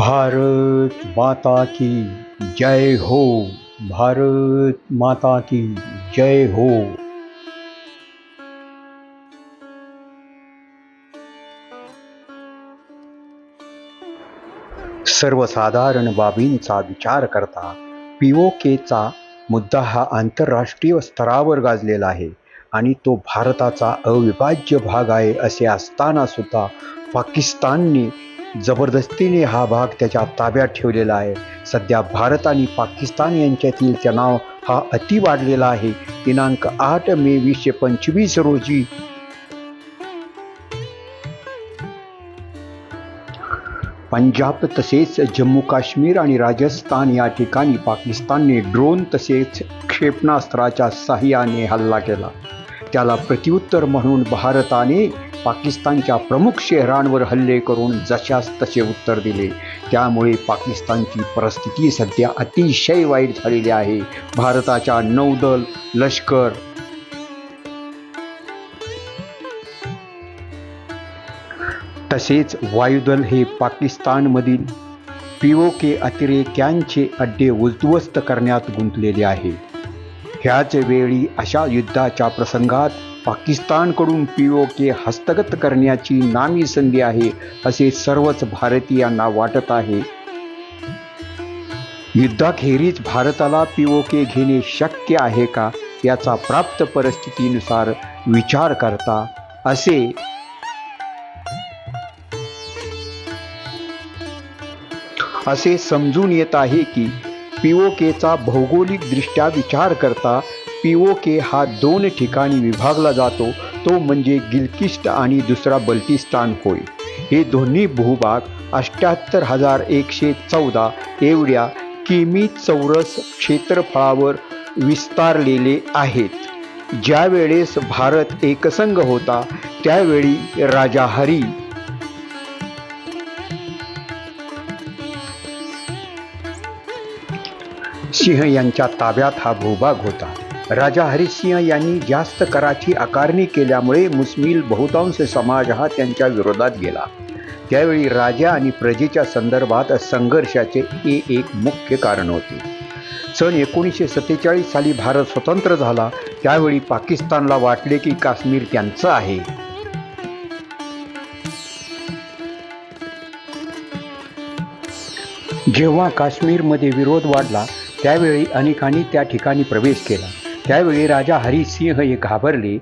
भारत माता की जय हो। भारत माता की जय हो। सर्वसाधारण बाबींचा विचार करता पी मुद्दा हा आंतरराष्ट्रीय स्तरावर गाजलेला आहे आणि तो भारताचा अविभाज्य भाग आहे असे असताना सुद्धा पाकिस्तानने जबरदस्तीने हा भाग त्याच्या ताब्यात ठेवलेला आहे. सध्या भारत आणि पाकिस्तान यांच्यातील तणाव हा अति वाढलेला आहे. दिनांक आठ मे वीसशे पंचवीस रोजी पंजाब तसेच जम्मू काश्मीर आणि राजस्थान या ठिकाणी पाकिस्तानने ड्रोन तसेच क्षेपणास्त्राच्या साह्याने हल्ला केला. त्याला प्रत्युत्तर म्हणून भारताने पाकिस्तानच्या प्रमुख शहरांवर हल्ले करून जशास तसे उत्तर दिले. त्यामुळे पाकिस्तानची परिस्थिती सध्या अतिशय वाईट झालेली आहे. भारताच्या नौदल लष्कर. तसेच वायुदल हे पाकिस्तानमधील पी ओ के अतिरेक्यांचे अड्डे उद्ध्वस्त करण्यात गुंतलेले आहे. ह्याच वेळी अशा युद्धाच्या प्रसंगात पाकिस्तानकडून पी ओ के हस्तगत करण्याची नामी संधी आहे असे सर्वच भारतीयांना वाटत आहे. युद्धाखेरीज भारताला पी ओ के घेणे शक्य आहे का याचा प्राप्त परिस्थितीनुसार विचार करता असे असे समजून येत आहे की पी ओ केचा भौगोलिकदृष्ट्या विचार करता पी ओ के हा दोन ठिकाणी विभागला जातो तो म्हणजे गिलकिस्ट आणि दुसरा बल्टिस्तान होय. हे दोन्ही भूभाग अष्ट्याहत्तर हजार एकशे चौदा एवढ्या किमी चौरस क्षेत्रफळावर विस्तारलेले आहेत. ज्यावेळेस भारत एकसंघ होता त्यावेळी राजा हरी सिंह यांच्या ताब्यात हा भूभाग होता. राजा हरिसिंह यांनी जास्त कराची आकारणी केल्यामुळे मुस्मिल बहुतांश समाज हा त्यांच्या विरोधात गेला. त्यावेळी राजा आणि प्रजेच्या संदर्भात संघर्षाचे हे एक मुख्य कारण होते. सन एकोणीसशे सत्तेचाळीस साली भारत स्वतंत्र झाला. त्यावेळी पाकिस्तानला वाटले की काश्मीर त्यांचं आहे. जेव्हा काश्मीरमध्ये विरोध वाढला त्यावेळी अनेकांनी त्या ठिकाणी प्रवेश केला. त्यावेळी राजा हरिसिंह हे घाबरले.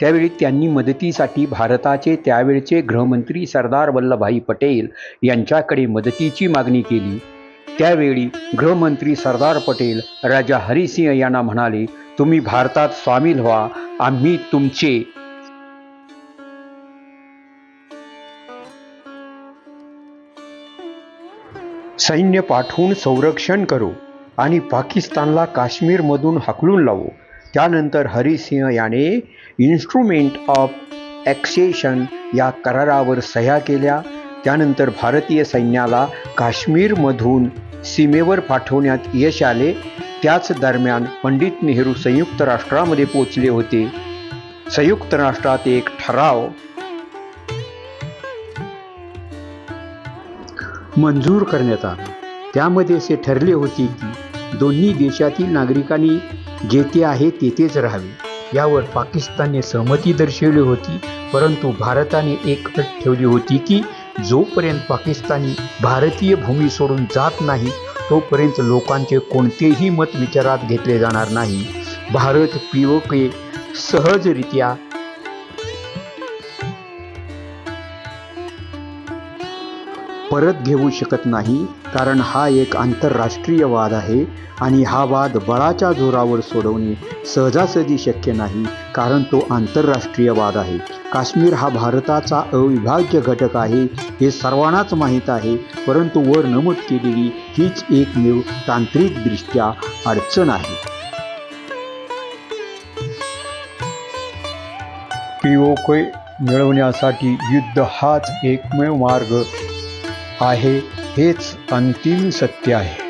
त्यावेळी त्यांनी मदतीसाठी भारताचे त्यावेळचे गृहमंत्री सरदार वल्लभभाई पटेल यांच्याकडे मदतीची मागणी केली. त्यावेळी गृहमंत्री सरदार पटेल राजा हरिसिंह यांना म्हणाले तुम्ही भारतात सामील व्हा. आम्ही तुमचे सैन्य पाठवून संरक्षण करू. आणि पाकिस्तानला काश्मीरमधून हकलून लावू. त्यानंतर हरिसिंह याने इन्स्ट्रुमेंट ऑफ ॲक्सेशन या करारावर सह्या केल्या. त्यानंतर भारतीय सैन्याला काश्मीरमधून सीमेवर पाठवण्यात यश आले. त्याच दरम्यान पंडित नेहरू संयुक्त राष्ट्रामध्ये पोचले होते. संयुक्त राष्ट्रात एक ठराव. मंजूर करण्यात आला. त्यामध्ये असे ठरले होते की दोन्ही देशातील नागरिकांनी जेथे आहे तेथेच राहावे. यावर पाकिस्तानने सहमती दर्शवली होती परंतु भारताने एक अट ठेवली होती की जोपर्यंत पाकिस्तानी भारतीय भूमी सोडून जात नाही तोपर्यंत लोकांचे कोणतेही मत विचारात घेतले जाणार नाही. भारत पी ओ के सहजरित्या परत घेऊ शकत नाही कारण हा एक आंतरराष्ट्रीय वाद आहे आणि हा वाद बळाच्या जोरावर सोडवणे सहजासहजी शक्य नाही कारण तो आंतरराष्ट्रीय वाद आहे. काश्मीर हा भारताचा अविभाज्य घटक आहे हे सर्वांनाच माहीत आहे परंतु वर नमूद केलेली हीच एकमेव तांत्रिकदृष्ट्या अडचण आहे. पी ओ मिळवण्यासाठी युद्ध हाच एकमेव मार्ग. आहे हेच अंतिम सत्य आहे.